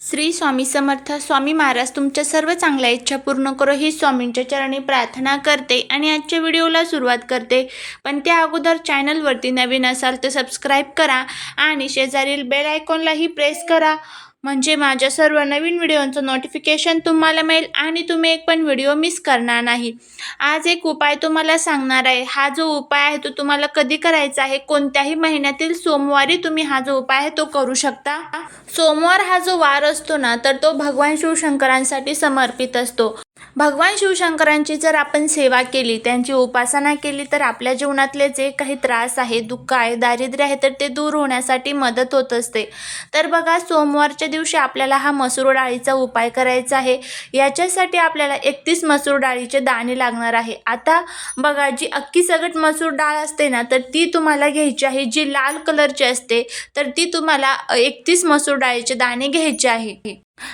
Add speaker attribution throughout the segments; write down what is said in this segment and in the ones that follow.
Speaker 1: श्री स्वामी समर्थ स्वामी महाराज तुमच्या सर्व चांगल्या इच्छा पूर्ण करो ही स्वामींच्या चरणी प्रार्थना करते आणि आजच्या व्हिडिओला सुरुवात करते. पण त्या अगोदर चॅनलवरती नवीन असाल तर सबस्क्राईब करा आणि शेजारील बेल आयकॉनलाही प्रेस करा. म्हणजे माझ्या सर्व नवीन व्हिडिओंचं नोटिफिकेशन तुम्हाला मिळेल आणि तुम्ही एक पण व्हिडिओ मिस करणार नाही. आज एक उपाय तुम्हाला सांगणार आहे. हा जो उपाय आहे तो तुम्हाला कधी करायचा आहे? कोणत्याही महिन्यातील सोमवारी तुम्ही हा जो उपाय आहे तो करू शकता? सोमवार हा जो वार असतो ना तर तो भगवान शिवशंकरांसाठी समर्पित असतो. भगवान शिवशंकरांची जर आपण सेवा केली त्यांची उपासना केली तर आपल्या जीवनातले जे काही त्रास आहे दुःख आहे दारिद्र्य आहे तर ते दूर होण्यासाठी मदत होत असते. तर बघा सोमवारच्या दिवशी आपल्याला हा मसूर डाळीचा उपाय करायचा आहे. याच्यासाठी आपल्याला एकतीस मसूर डाळीचे दाणे लागणार आहे. आता बघा जी अख्खी सगट मसूर डाळ असते ना तर ती तुम्हाला घ्यायची आहे जी लाल कलरची असते तर ती तुम्हाला एकतीस मसूर डाळीचे दाणे घ्यायचे आहे.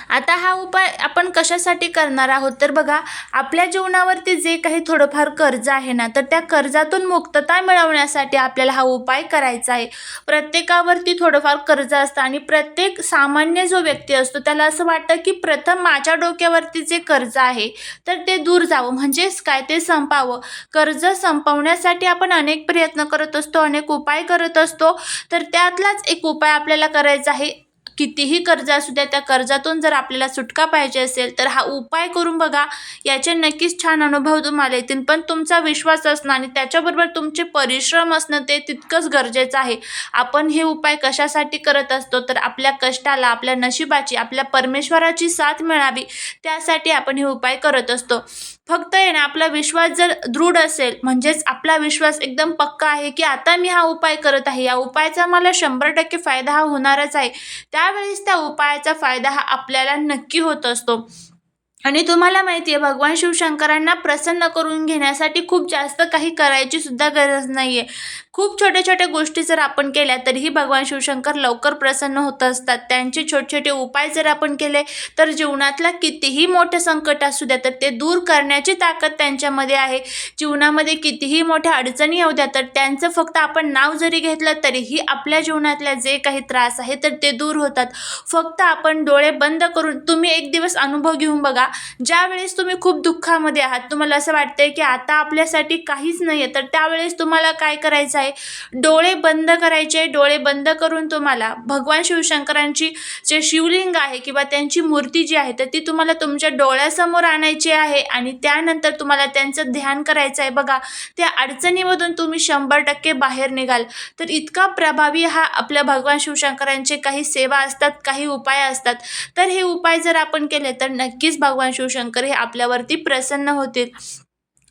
Speaker 1: आता हा उपाय आपण कशासाठी करणार आहोत? तर बघा आपल्या जीवनावरती जे काही थोडंफार कर्ज आहे ना तर त्या कर्जातून मुक्तता मिळवण्यासाठी आपल्याला हा उपाय करायचा आहे. प्रत्येकावरती थोडंफार कर्ज असतं आणि प्रत्येक सामान्य जो व्यक्ती असतो त्याला असं वाटतं की प्रथम माझ्या डोक्यावरती जे कर्ज आहे तर ते दूर जावं. म्हणजेच काय? ते संपावं. कर्ज संपवण्यासाठी आपण अनेक प्रयत्न करत असतो अनेक उपाय करत असतो. तर त्यातलाच एक उपाय आपल्याला करायचा आहे. कितीही कर्ज असू द्या त्या कर्जातून जर आपल्याला सुटका पाहिजे असेल तर हा उपाय करून बघा. याचे नक्कीच छान अनुभव तुम्हाला येतील. पण तुमचा विश्वास असणं आणि त्याच्याबरोबर तुमचे परिश्रम असणं ते तितकंच गरजेचं आहे. आपण हे उपाय कशासाठी करत असतो? तर आपल्या कष्टाला आपल्या नशिबाची आपल्या परमेश्वराची साथ मिळावी. त्यासाठी आपण हे उपाय करत असतो. फक्त आहे ना आपला विश्वास जर दृढ असेल म्हणजेच आपला विश्वास एकदम पक्का आहे की आता मी हा उपाय करत आहे या उपायाचा मला शंभर टक्के फायदा हा होणारच आहे त्यावेळेस त्या उपायाचा फायदा हा आपल्याला नक्की होत असतो. आणि तुम्हाला माहिती आहे भगवान शिवशंकरांना प्रसन्न करून घेण्यासाठी खूप जास्त काही करायची सुद्धा गरज नाही आहे खूप छोट्या छोट्या गोष्टी जर आपण केल्या तरीही भगवान शिवशंकर लवकर प्रसन्न होत असतात. त्यांचे छोटे छोटे उपाय जर आपण केले तर जीवनातला कितीही मोठं संकट असू द्या तर ते दूर करण्याची ताकद त्यांच्यामध्ये आहे. जीवनामध्ये कितीही मोठ्या अडचणी येऊ द्या तर त्यांचं फक्त आपण नाव जरी घेतलं तरीही आपल्या जीवनातल्या जे काही त्रास आहे तर ते दूर होतात. फक्त आपण डोळे बंद करून तुम्ही एक दिवस अनुभव घेऊन बघा ज्यावेळेस तुम्ही खूप दुःखामध्ये आहात तुम्हाला असं वाटतंय की आता आपल्यासाठी काहीच नाही आहे तर त्यावेळेस तुम्हाला काय करायचं आहे? डोळे बंद करायचे डोळे बंद करून तुम्हाला भगवान शिवशंकरांची जे शिवलिंग आहे किंवा त्यांची मूर्ती जी आहे तर ती तुम्हाला तुमच्या डोळ्यासमोर आणायची आहे आणि त्यानंतर तुम्हाला त्यांचं ध्यान करायचं आहे. बघा त्या अडचणीमधून तुम्ही शंभर टक्के बाहेर निघाल. तर इतका प्रभावी हा आपल्या भगवान शिवशंकरांचे काही सेवा असतात काही उपाय असतात. तर हे उपाय जर आपण केले तर नक्कीच भगवान शिवशंकर हे आपल्यावरती प्रसन्न होतील.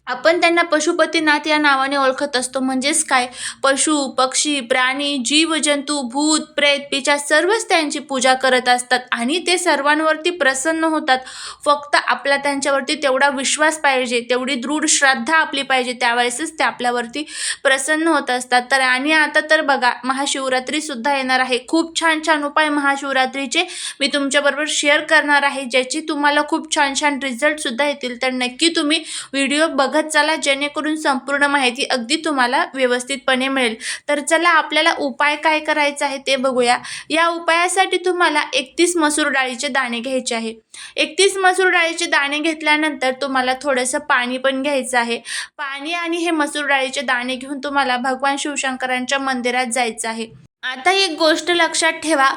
Speaker 1: आपण त्यांना पशुपतीनाथ या नावाने ओळखत असतो. म्हणजेच काय? पशु पक्षी प्राणी जीव जंतू भूत प्रेत पिच्या सर्वच त्यांची पूजा करत असतात आणि ते सर्वांवरती प्रसन्न होतात. फक्त आपला त्यांच्यावरती तेवढा विश्वास पाहिजे तेवढी दृढ श्रद्धा आपली पाहिजे त्यावेळेसच ते आपल्यावरती प्रसन्न होत असतात. तर आणि आता तर बघा महाशिवरात्रीसुद्धा येणार आहे. खूप छान छान उपाय महाशिवरात्रीचे मी तुमच्याबरोबर शेअर करणार आहे. ज्याची तुम्हाला खूप छान छान रिझल्टसुद्धा येतील. तर नक्की तुम्ही व्हिडिओ बघत चला जेणेकरून संपूर्ण माहिती अगदी तुम्हाला व्यवस्थितपणे मिळेल. तर चला आपल्याला उपाय काय करायचा आहे ते बघूया. या उपायासाठी तुम्हाला एकतीस मसूर डाळीचे दाणे घ्यायचे आहे. एकतीस मसूर डाळीचे दाणे घेतल्यानंतर तुम्हाला थोडंसं पाणी पण घ्यायचं आहे. पाणी आणि हे मसूर डाळीचे दाणे घेऊन तुम्हाला भगवान शिवशंकरांच्या मंदिरात जायचं आहे. आता एक गोष्ट लक्षात ठेवा.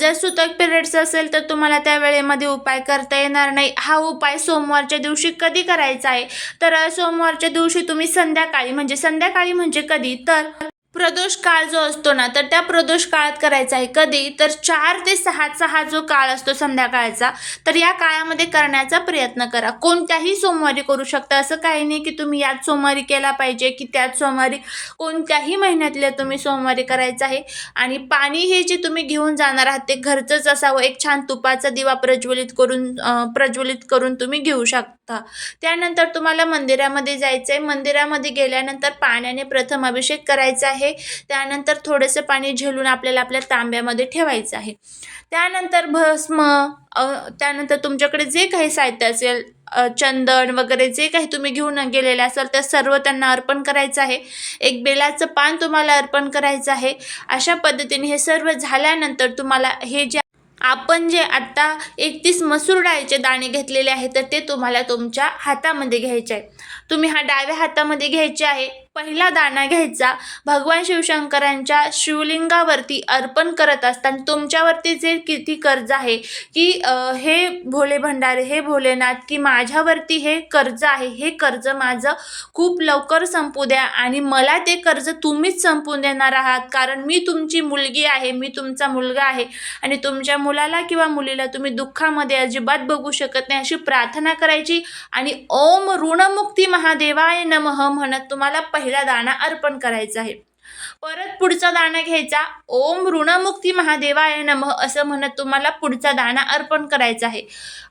Speaker 1: जर सुतक पिरियड्स असेल तर तुम्हाला त्या वेळेमध्ये उपाय करता येणार नाही. हा उपाय सोमवारच्या दिवशी कधी करायचा आहे? तर सोमवारच्या दिवशी तुम्ही संध्याकाळी म्हणजे संध्याकाळी म्हणजे कधी? तर प्रदोष काळ जो असतो ना तर त्या प्रदोष काळात करायचा आहे. कधी? तर चार ते सहाचा हा जो काळ असतो संध्याकाळचा तर या काळामध्ये करण्याचा प्रयत्न करा. कोणत्याही सोमवारी करू शकता. असं काही नाही की तुम्ही याच सोमवारी केला पाहिजे की त्याच सोमवारी कोणत्याही महिन्यातल्या तुम्ही सोमवारी करायचं आहे. आणि पाणी हे जे तुम्ही घेऊन जाणार आहात ते घरचंच असावं. एक छान तुपाचा दिवा प्रज्वलित करून प्रज्वलित करून तुम्ही घेऊ शकता. त्यानंतर तुम्हाला मंदिरामध्ये जायचं आहे मंदिरामध्ये गेल्यानंतर पाण्याने प्रथम अभिषेक करायचा आहे. आहे. त्यानंतर थोडंसं पाणी झेलून आपल्याला आपल्या तांब्यामध्ये ठेवायचं आहे. त्यानंतर भस्म त्यानंतर तुमच्याकडे जे काही साहित्य असेल चंदन वगैरे जे काही तुम्ही घेऊन गेलेले असाल त्या सर्व त्यांना अर्पण करायचं आहे. एक बेलाचं पान तुम्हाला अर्पण करायचं आहे. अशा पद्धतीने हे सर्व झाल्यानंतर तुम्हाला हे जे आपण जे आत्ता एकतीस मसूर डाळीचे दाणे घेतलेले आहेत तर ते तुम्हाला तुमच्या हातामध्ये घ्यायचे आहे. तुम्ही हा डाव्या हातामध्ये घ्यायचे आहे. पहिला दाणा घ्यायचा. भगवान शिवशंकरांच्या शिवलिंगावरती अर्पण करत असताना तुमच्यावरती जे किती कर्ज आहे की हे भोले भंडारे हे भोलेनाथ की माझ्यावरती हे कर्ज आहे हे कर्ज माझं खूप लवकर संपू द्या आणि मला ते कर्ज तुम्हीच संपू देणार आहात. कारण मी तुमची मुलगी आहे मी तुमचा मुलगा आहे आणि तुमच्या मुलाला किंवा मुलीला तुम्ही दुःखामध्ये अजिबात बघू शकत नाही अशी प्रार्थना करायची आणि ओम ऋणमुक्ती महादेवाय नमः म्हणत तुम्हाला पहिला दाणा अर्पण करायचा आहे. परत पुढचा दाणा घ्यायचा. ओम ऋणमुक्ती महादेवाय नमः असं म्हणत तुम्हाला पुढचा दाणा अर्पण करायचा आहे.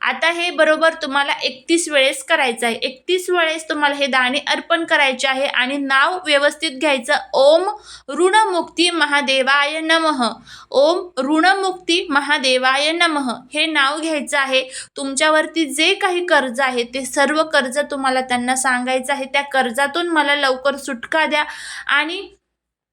Speaker 1: आता हे बरोबर तुम्हाला एकतीस वेळेस करायचं आहे. एकतीस वेळेस तुम्हाला हे दाणे अर्पण करायचे आहे आणि नाव व्यवस्थित घ्यायचं. ओम ऋणमुक्ती महादेवाय नमः. ओम ऋणमुक्ती महादेवाय नमः. हे नाव घ्यायचं आहे. तुमच्यावरती जे काही कर्ज आहे ते सर्व कर्ज तुम्हाला त्यांना सांगायचं आहे. त्या कर्जातून मला लवकर सुटका द्या आणि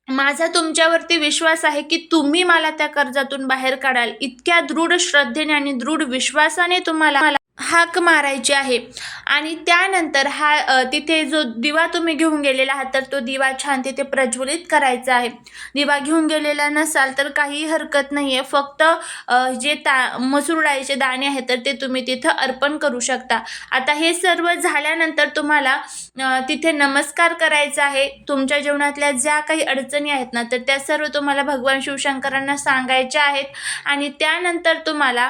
Speaker 1: माझा तुमच्यावरती विश्वास आहे की तुम्ही मला त्या कर्जातून बाहेर काढाल. इतक्या दृढ श्रद्धेने आणि दृढ विश्वासाने तुम्हाला मला हाक मारायची आहे. आणि त्यानंतर हा तिथे जो दिवा तुम्ही घेऊन गेलेला आहात तर तो दिवा छान तिथे प्रज्वलित करायचा आहे. दिवा घेऊन गेलेला नसाल तर काही हरकत नाही आहे फक्त जे ता मसूर डाळीचे दाणे आहेत तर ते तुम्ही तिथं अर्पण करू शकता. आता हे सर्व झाल्यानंतर तुम्हाला तिथे नमस्कार करायचा आहे. तुमच्या जीवनातल्या ज्या काही अडचणी आहेत ना तर त्या सर्व तुम्हाला भगवान शिवशंकरांना सांगायच्या आहेत. आणि त्यानंतर तुम्हाला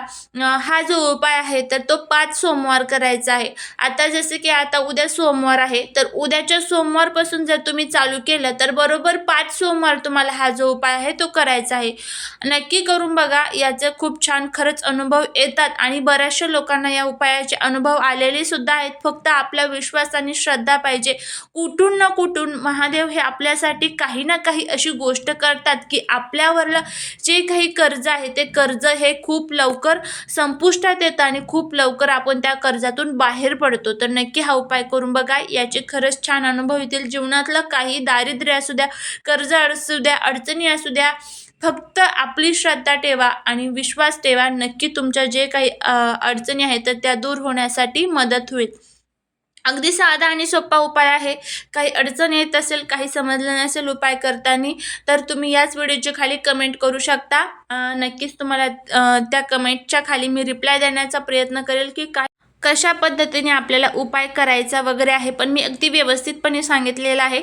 Speaker 1: हा जो उपाय आहे तर तो पाच सोमवार करायचा आहे. आता जसं की आता उद्या सोमवार आहे तर उद्याच्या सोमवारपासून जर तुम्ही चालू केलं तर बरोबर पाच सोमवार तुम्हाला हा जो उपाय आहे तो करायचा आहे. नक्की करून बघा याचे खूप छान खरंच अनुभव येतात आणि बऱ्याचशा लोकांना या उपायाचे अनुभव आलेले सुद्धा आहेत. फक्त आपला विश्वास आणि श्रद्धा पाहिजे. कुठून ना कुठून महादेव हे आपल्यासाठी काही ना काही अशी गोष्ट करतात की आपल्यावरलं जे काही कर्ज आहे ते कर्ज हे खूप लवकर संपुष्टात येतं आणि खूप लवकर आपण त्या कर्जातून बाहेर पडतो. तर नक्की हा उपाय करून बघा. याचे खरंच छान अनुभव येतील. जीवनातलं काही दारिद्र्य असू द्या कर्ज असू द्या अडचणी असू द्या फक्त आपली श्रद्धा ठेवा आणि विश्वास ठेवा. नक्की तुमच्या जे काही अडचणी आहेत तर त्या दूर होण्यासाठी मदत होईल. अगदी साधा आणि सोपा उपाय आहे. काही अडचण येत असेल काही समजलं नसेल उपाय करताना तर तुम्ही याच व्हिडिओच्या खाली कमेंट करू शकता. नक्कीच तुम्हाला त्या कमेंटच्या खाली मी रिप्लाय देण्याचा प्रयत्न करेल की काय कशा पद्धतीने आपल्याला उपाय करायचा वगैरे आहे पण मी अगदी व्यवस्थितपणे सांगितलेलं आहे.